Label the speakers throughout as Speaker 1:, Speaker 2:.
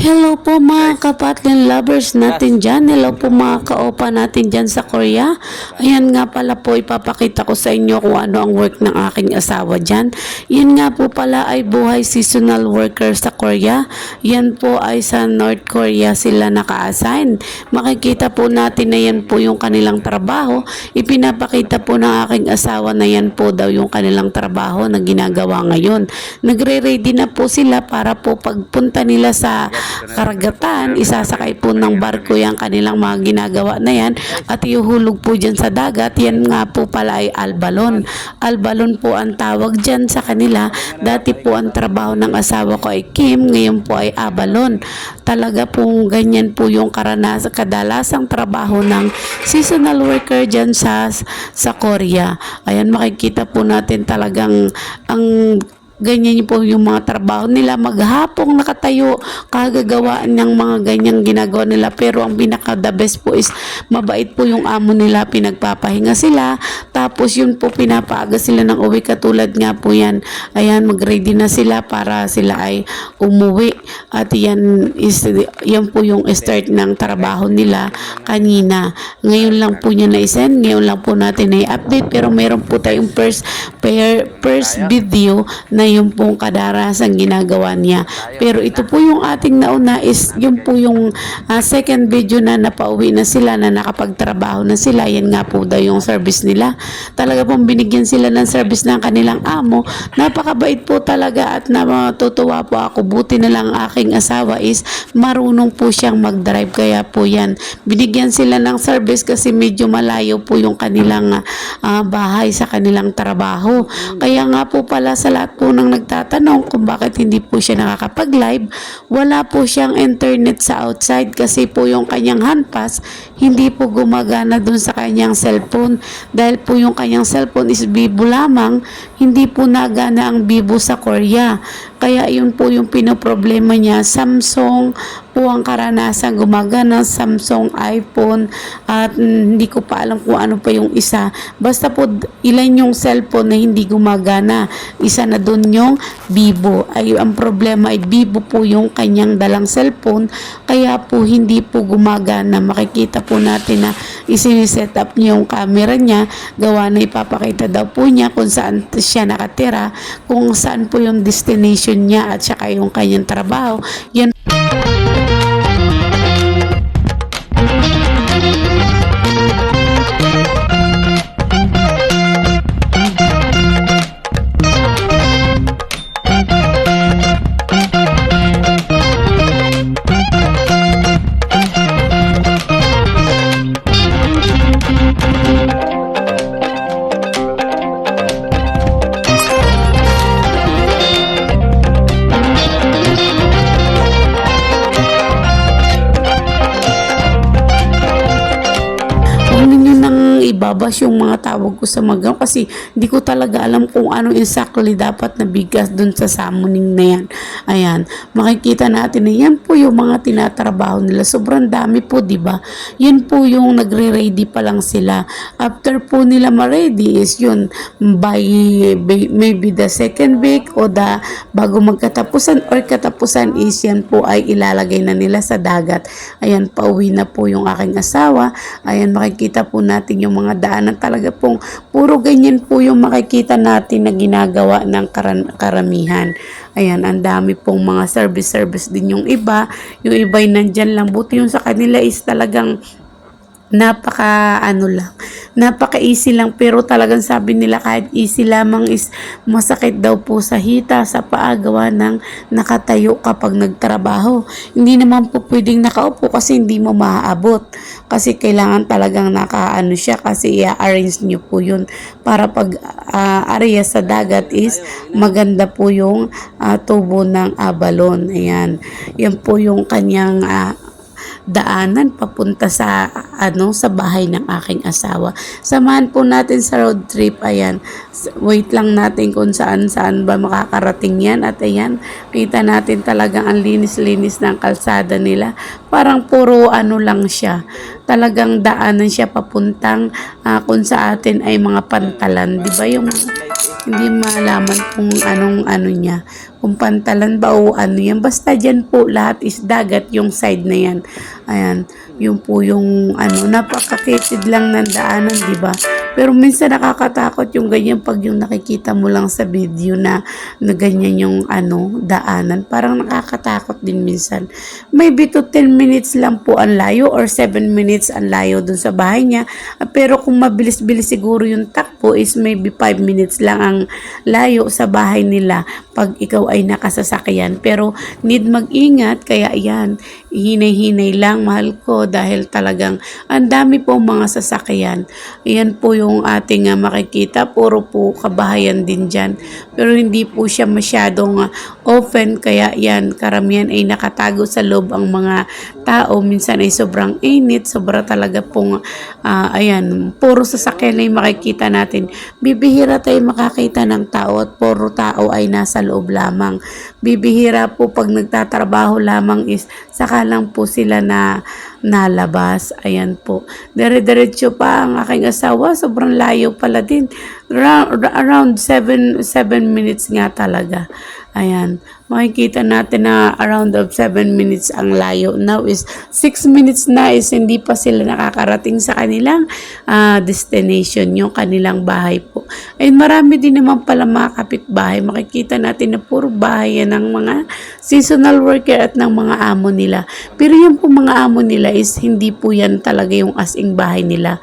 Speaker 1: Hello po mga kapatlin lovers natin dyan. Hello po mga kaopa natin dyan sa Korea. Ayan nga pala po ipapakita ko sa inyo kung ano ang work ng aking asawa dyan. Yan nga po pala ay buhay seasonal worker sa Korea. Yan po ay sa North Korea sila naka-assign. Makikita po natin na yan po yung kanilang trabaho. Ipinapakita po ng aking asawa na yan po daw yung kanilang trabaho na ginagawa ngayon. Nagre-ready na po sila para po pagpunta nila sa karagatan, isasakay po ng barko yung kanilang mga ginagawa na yan at ihuhulog po dyan sa dagat. Yan nga po pala ay albalon. Albalon po ang tawag dyan sa kanila. Dati po ang trabaho ng asawa ko ay Kim, ngayon po ay abalon. Talaga pong ganyan po yung karanas, kadalasang trabaho ng seasonal worker dyan sa, sa Korea. Ayan, makikita po natin talagang ang ganyan po yung mga trabaho nila. Maghapong nakatayo kagagawa ng mga ganyang ginagawa nila. Pero ang pinaka the best po is mabait po yung amo nila pinagpapahinga sila. Tapos yun po pinapaaga sila ng uwi. Katulad nga po yan ayan mag-ready na sila para sila ay umuwi. At yan is yan po yung start ng trabaho nila kanina. Ngayon lang po niya na-send ngayon lang po natin na-update. Pero meron po tayong first pair, first video na yung pong kadarasan ginagawa niya. Pero ito po yung ating nauna is yung po yung ah, second video na napauwi na sila na nakapagtrabaho na sila. Yan nga po daw yung service nila. Talaga pong binigyan sila ng service ng kanilang amo. Napakabait po talaga at natutuwa po ako. Buti na lang aking asawa is marunong po siyang mag-drive. Kaya po yan. Binigyan sila ng service kasi medyo malayo po yung kanilang ah, bahay sa kanilang trabaho. Kaya nga po pala sa lahat po ng nagtatanong kung bakit hindi po siya nakakapag-live, wala po siyang internet sa outside kasi po yung kanyang handpass hindi po gumagana dun sa kanyang cellphone. Dahil po yung kanyang cellphone is Vivo lamang, hindi po nagana ang Vivo sa Korea. Kaya yun po yung pinoproblema niya. Samsung po ang karanasan gumagana, Samsung, iPhone, at hindi ko pa alam kung ano pa yung isa. Basta po ilan yung cellphone na hindi gumagana. Isa na dun yung Vivo. Ay, ang problema ay Vivo po yung kanyang dalang cellphone, kaya po hindi po gumagana. Makikita po natin na isiniset up niya yung camera niya, gawa na ipapakita daw po niya kung saan siya nakatira, kung saan po yung destination niya at saka yung kanyang trabaho. Yan ibabas yung mga tawag ko sa magang kasi hindi ko talaga alam kung ano exactly dapat na bigas dun sa summoning na yan. Ayan, makikita natin na yan po yung mga tinatrabaho nila. Sobrang dami po, di ba? Yan po yung nagre-ready pa lang sila. After po nila ma-ready is yun, by- maybe the second week o the bago magkatapusan or katapusan is yan po ay ilalagay na nila sa dagat. Ayan, pauwi na po yung aking asawa. Ayan, makikita po natin yung mga daanan. Talaga pong puro ganyan po yung makikita natin na ginagawa ng karan- karamihan. Ayan, ang dami pong mga service-service din yung iba. Yung iba ay nandyan lang. Buti yung sa kanila is talagang napaka ano lang napaka easy lang pero talagang sabi nila kahit easy lamang is masakit daw po sa hita sa paa gawa ng nakatayo kapag nagtrabaho. Hindi naman po pwedeng nakaupo kasi hindi mo maaabot. Kasi kailangan talagang nakaano siya kasi i-arrange nyo po yun para pag ah, area sa dagat is maganda po yung ah, tubo ng abalon. Ayan. Yan po yung kanyang ah, daanan papunta sa ano sa bahay ng aking asawa. Samahan po natin sa road trip. Ayan. Wait lang natin kung saan saan ba makakarating yan. At ayan, kita natin talagang ang linis-linis ng kalsada nila. Parang puro ano lang siya. Talagang daanan siya papuntang ah, kung sa atin ay mga pantalan. Di ba yung hindi malaman kung anong ano niya, kung pantalan ba o ano yan. Basta dyan po lahat is dagat yung side na yan. Ayan, yun po yung ano, napakakitid lang ng daanan, di ba? Pero minsan nakakatakot yung ganyan pag yung nakikita mo lang sa video na, na ganyan yung ano, daanan. Parang nakakatakot din minsan. Maybe to 10 minutes lang po ang layo or 7 minutes ang layo dun sa bahay niya. Pero kung mabilis-bilis siguro yung takbo is maybe 5 minutes lang ang layo sa bahay nila pag ikaw ay nakasasakyan. Pero need mag-ingat kaya yan, hinay-hinay lang mahal ko dahil talagang ang dami po mga sasakyan. Yan po yung ating uh, makikita, puro po kabahayan din dyan. Pero hindi po siya masyadong uh, open kaya yan, karamihan ay nakatago sa loob ang mga tao. Minsan ay sobrang init, sobra talaga pong, uh, ayan, puro sasakyan ay makikita natin. Bibihira tayo makakita ng tao at puro tao ay nasa loob lamang. Bibihira po pag nagtatrabaho lamang is saka lang po sila na nalabas. Ayan po. Dire-diretso pa ang aking asawa. Sobrang layo pala din. Ra- around 7 7 minutes nga talaga. Ayan. Makikita natin na around of 7 minutes ang layo. Now is 6 minutes na is hindi pa sila nakakarating sa kanilang ah, destination, yung kanilang bahay po. Ay marami din naman pala mga kapitbahay. Makikita natin na puro bahay yan ng mga seasonal worker at ng mga amo nila. Pero yung po mga amo nila is hindi po yan talaga yung asing bahay nila.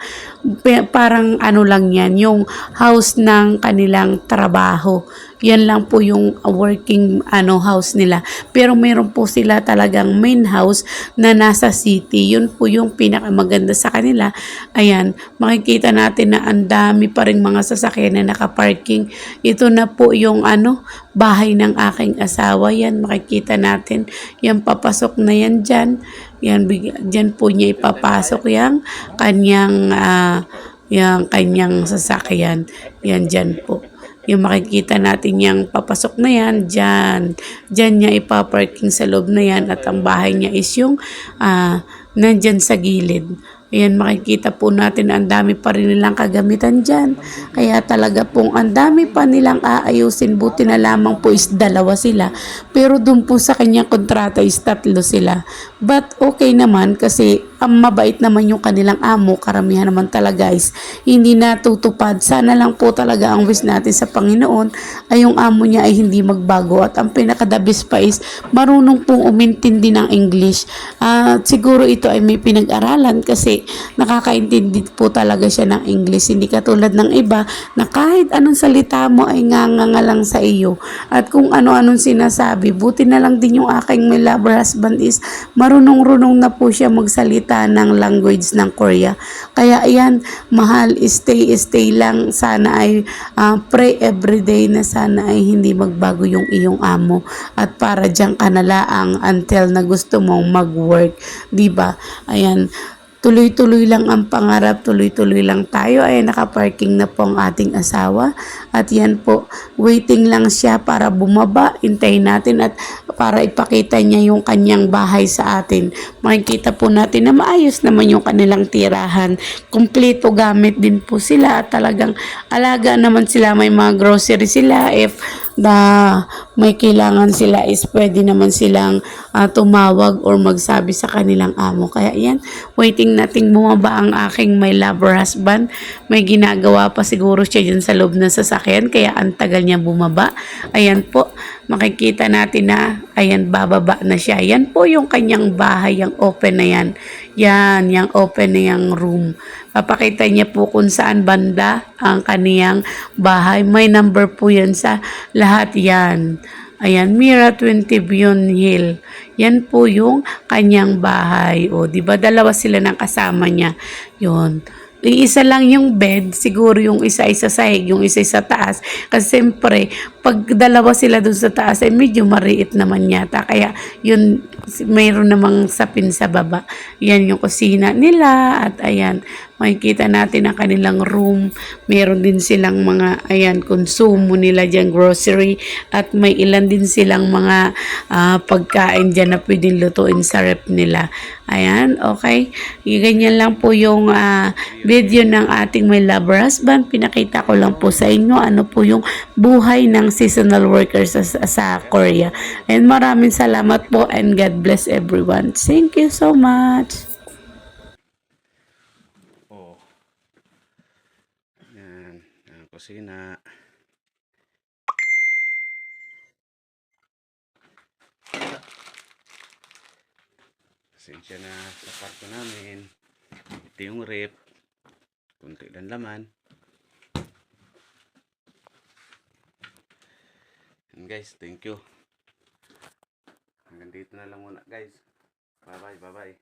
Speaker 1: Parang ano lang yan, yung house ng kanilang trabaho. Yan lang po yung working ano house nila. Pero meron po sila talagang main house na nasa city. Yun po yung pinakamaganda sa kanila. Ayan, makikita natin na ang dami pa rin mga sasakyan na nakaparking. Ito na po yung ano, bahay ng aking asawa. Yan, makikita natin. Yan, papasok na yan dyan. Yan, dyan po niya ipapasok yung kanyang, ah, yung kanyang sasakyan. Yan, dyan po. Yung makikita natin yung papasok na yan, dyan. Dyan niya ipaparking sa loob na yan at ang bahay niya is yung ah, nandyan sa gilid. Ayan, makikita po natin ang dami pa rin nilang kagamitan dyan. Kaya talaga pong ang dami pa nilang aayusin. Buti na lamang po is dalawa sila. Pero dun po sa kanyang kontrata is tatlo sila. But okay naman kasi ang mabait naman yung kanilang amo. Karamihan naman talaga is hindi natutupad. Sana lang po talaga ang wish natin sa Panginoon ay yung amo niya ay hindi magbago. At ang pinakadabis pa is marunong pong umintindi ng English. At siguro ito ay may pinag-aralan kasi nakakaintindi po talaga siya ng English. Hindi katulad ng iba na kahit anong salita mo ay nganga lang sa iyo. At kung ano-anong sinasabi, buti na lang din yung aking may lover husband is marunong-runong na po siya magsalita ng language ng Korea. Kaya ayan, mahal, stay, stay lang. Sana ay ah, pray everyday na sana ay hindi magbago yung iyong amo. At para dyan ka na laang until na gusto mong mag-work. ba Ayan, tuloy-tuloy lang ang pangarap, tuloy-tuloy lang tayo. Ay nakaparking na po ang ating asawa. At yan po, waiting lang siya para bumaba, hintayin natin at para ipakita niya yung kanyang bahay sa atin. Makikita po natin na maayos naman yung kanilang tirahan. Kompleto gamit din po sila. At talagang alaga naman sila, may mga grocery sila. If na may kailangan sila is pwede naman silang ah, tumawag or magsabi sa kanilang amo. Kaya yan, waiting nating bumaba ang aking my lover husband. May ginagawa pa siguro siya dyan sa loob ng sasakyan kaya ang tagal niya bumaba. Ayan po, makikita natin na ayan bababa na siya. Yan po yung kanyang bahay, yung open na yan. Yan, yung open na yung room. Papakita niya po kung saan banda ang kaniyang bahay. May number po yan sa lahat yan. Ayan, Mira 20 Bion Hill. Yan po yung kanyang bahay. O, di ba dalawa sila ng kasama niya. Yun. Iisa lang yung bed, siguro yung isa isa sahig, yung isa isa taas. Kasi siyempre, pag dalawa sila dun sa taas, ay medyo mariit naman yata. Kaya yun, mayroon namang sapin sa baba. Yan yung kusina nila at ayan. Makikita natin ang kanilang room. Meron din silang mga, ayan, konsumo nila dyan, grocery. At may ilan din silang mga ah, pagkain dyan na pwedeng lutuin sa rep nila. Ayan, okay. Ganyan lang po yung ah, video ng ating My Lover Husband. Pinakita ko lang po sa inyo ano po yung buhay ng seasonal workers sa, sa Korea. And maraming salamat po and God bless everyone. Thank you so much.
Speaker 2: Oh. Yan. Ang kusina. Pasensya na sa kwarto namin. Ito yung rep. Kunti lang laman. And guys, thank you. Hanggang dito na lang muna guys. Bye bye, bye bye.